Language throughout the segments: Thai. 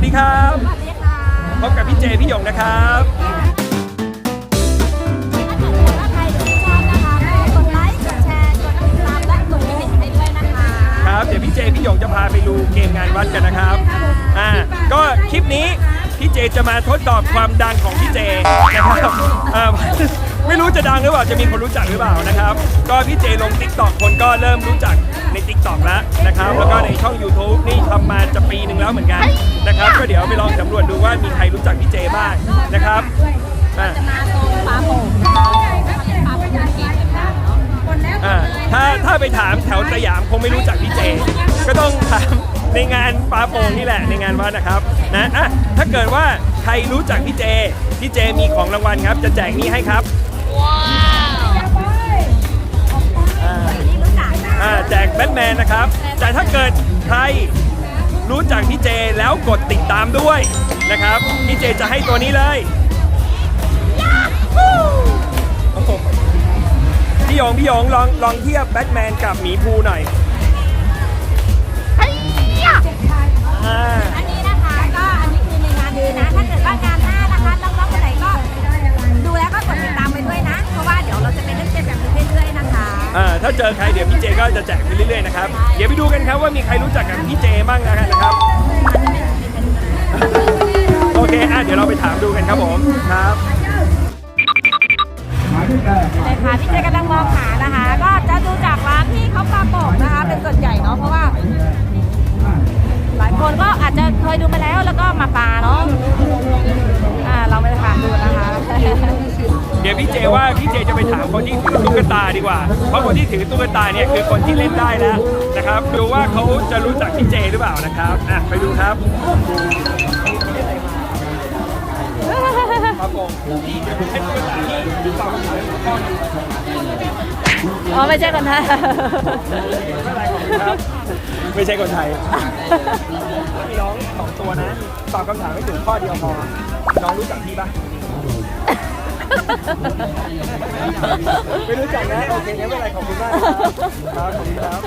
วัสดีครับสวัสดีค่ะพบกับพี่เจพี่หยงนะครับถ้าใครที่ชอบนะคะกดไลค์กดแชร์กดติดตามและกดกระดิ่งให้ด้วยนะคะครับเดี๋ยวพี่เจพี่หยงจะพาไปดูเกมงานวัดกันนะครับอ่าก็คลิปนี้พี่เจจะมาทดสอบความดังของพี่เจนะครับอ่า ไม่รู้จะดังหรือเปล่าจะมีคนรู้จักหรือเปล่านะครับ ก็พี่เจลง t ิ k t o k คนก็เริ่มรู้จักใน t ิ k t o k แล้วนะครับ แล้วก็ในช่อง YouTube นี่ทำมาจะปีหนึ่งแล้วเหมือนกันนะครับ ก็เดี๋ยวไปลองสำรวจดูว่ามีใครรู้จักพี่เจบ้างนะครับอ่าจะมาโซนปลาโป่งนะคะปลาโป่งเกมต่างๆเนาะอ่าถ้าถ้าไปถามแถวสยามคงไม่รู้จักพี่เจ ก็ต้องถามในงานปาโป่งนี่แหละในงานวัดนะครับนะอะถ้าเกิดว่าใครรู้จักพี่เจ พี่เจมีของรางวัลครับ จะแจกนี่ให้ครับ ว้าวอ่านี่รู้จักนะอ่าแจกแบทแมนนะครับ แต่ถ้าเกิดใครรู้จักพี่เจแล้วกดติดตามด้วยนะครับ พี่เจจะให้ตัวนี้เลยโอ้โหพี่หยงพี่หยงลองลองเทียบแบทแมนกับหมีภูหน่อยาถ้าเจอใครเดี๋ยวพี่เจก็จะแจกไปเรื่อยๆนะครับ เดี๋ยวไปดูกันครับว่ามีใครรู้จักกับพี่เจบ้างนะครับ โอเคอะเดี๋ยวเราไปถามดูกันครับผมครับเลยค่ะพี่เจกำลังมองหานะคะ ก็จะดูจากร้านที่เขาปลาโป่งนะคะ เป็นส่วนใหญ่เนาะเพราะว่า หลายคนก็อาจจะเคยดูไปแล้วแล้วก็มาปลาเนาะ พี่เจว่าพี่เจจะไปถามคนที่ถือตุ๊กตาดีกว่า เพราะคนที่ถือตุ๊กตาเนี่ยคือคนที่เล่นได้แล้วนะครับ ดูว่าเขาจะรู้จักพี่เจหรือเปล่านะครับอะไปดูครับครับผมนี่เดี๋ยวผมให้ตุ๊กตาที่ตอบคำถามให้ผมข้อหนึงอ๋อไม่ใช่คนไทยไม่ใช่คนไทยมีน้องสองตัวนะตอบคำถามไม่ถึงข้อเดียวพอน้องรู้จักพี่ปะ ไม่รู้จักนะ โอเคงั้นไม่เป็นไรขอบคุณมากครับครับขอบคุณครับ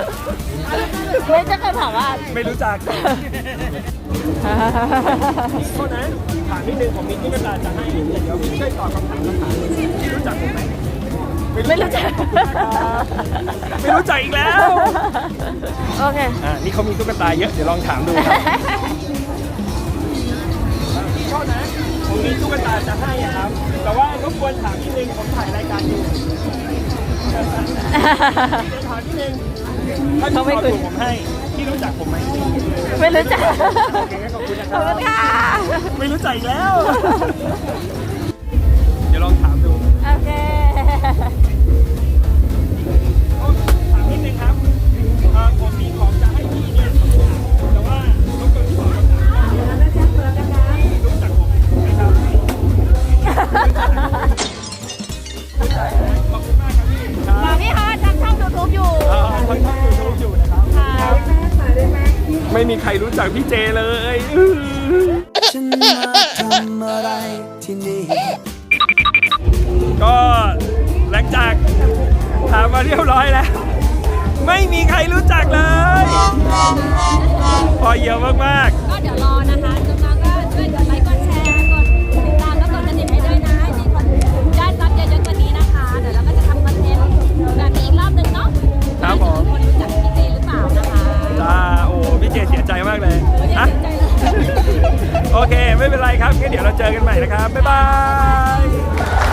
ไม่ใช่คนถามว่า ไม่รู้จักโทษนะถามนิดนึงผมมีตุ๊กตาจะให้เดี๋ยวช่วยตอบคำถามคำถามหนึ่งพี่รู้จักผมไหมไม่รู้จัก ไม่รู้จักอีกแล้ว โอเค อ่า นี่เขามีตุ๊กตาเยอะ เดี๋ยวลองถามดูครับโทษนะ ผมมีตุ๊กตาจะให้อะครับ แต่ว่ารบกวนถามนิดนึงผมถ่ายรายการอยู่จะถามนิดนึงถ้าพี่เขาไม่ตอบคุยถูกผมให้พี่รู้จักผมไหมไม่รู้จักโอเคงั้นขอบคุณนะคขรัอบบคุณค่ะไม่รู้จักอีกแล้ว เดี๋ยวลองถามำช่องยูทูบอยู่เอ่อทางช่องยูทูบอยู่นะครับ ค่ะไม่มีใครรู้จักพี่เจเลยอื้อฉันมาทำอะไรที่นี่ก็หลังจากถามมาเรียบร้อยแล้ว ไม่มีใครรู้จักเลย พอเยอะมากก็เดี๋ยวรอนะคะ งั้นเดี๋ยวเราเจอกันใหม่นะครับ บ๊ายบาย